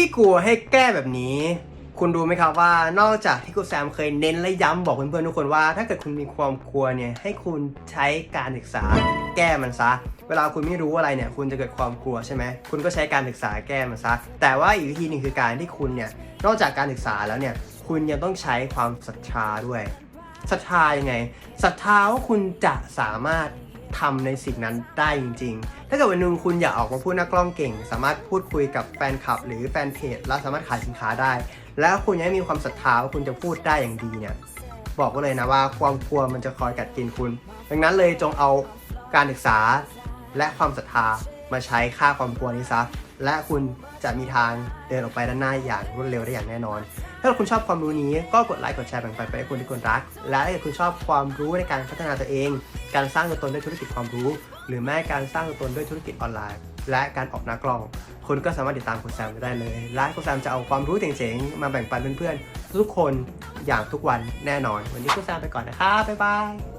ขี้กลัวให้แก้แบบนี้ คุณรู้ไหมครับว่านอกจากที่คุณแซมเคยเน้นและย้ำบอกเพื่อนๆทุกคนว่า ถ้าเกิดคุณมีความกลัวเนี่ยให้คุณใช้การศึกษาแก้มันซะเวลาคุณไม่รู้อะไรเนี่ยคุณจะเกิดความกลัวใช่ไหมคุณก็ใช้การศึกษาแก้มันซะแต่ว่าอีกวิธีหนึ่งคือการที่คุณเนี่ยนอกจากการศึกษาแล้วเนี่ยคุณยังต้องใช้ความศรัทธาด้วยศรัทธายังไงศรัทธาว่าคุณจะสามารถ ทำในสิ่งนั้นได้จริง ๆ ถ้าเกิดวันหนึงคุณอยากออกมาพูดหน้ากล้องเก่ง สามารถพูดคุยกับแฟนคลับ หรือแฟนเพจแล้วสามารถขายสินค้าได้ แล้วคุณยังมีความศรัทธาว่าคุณจะพูดได้อย่างดีเนี่ยบอกไว้เลยนะว่าความกลัวมันจะคอยกัดกินคุณ ดังนั้นเลยจงเอาการศึกษาและความศรัทธามาใช้ฆ่าความกลัวนี้ซะและคุณจะมีทางเดินออกไปด้านหน้าอย่างรวดเร็วได้อย่างแน่นอน ถ้าคุณชอบความรู้นี้ก็กดไลค์กดแชร์แบ่งปันไปให้คนที่คุณรัก และถ้าคุณชอบความรู้ในการพัฒนาตัวเอง การสร้างตัวตนด้วยธุรกิจความรู้ หรือแม้การสร้างตัวตนด้วยธุรกิจออนไลน์ และการออกหน้ากล้อง คุณก็สามารถติดตามคุณแซมได้เลย และคุณแซมจะเอาความรู้เจ๋งๆมาแบ่งปันเพื่อนๆทุกคนอย่างทุกวันแน่นอน วันนี้คุณแซมไปก่อนนะครับบ๊ายบาย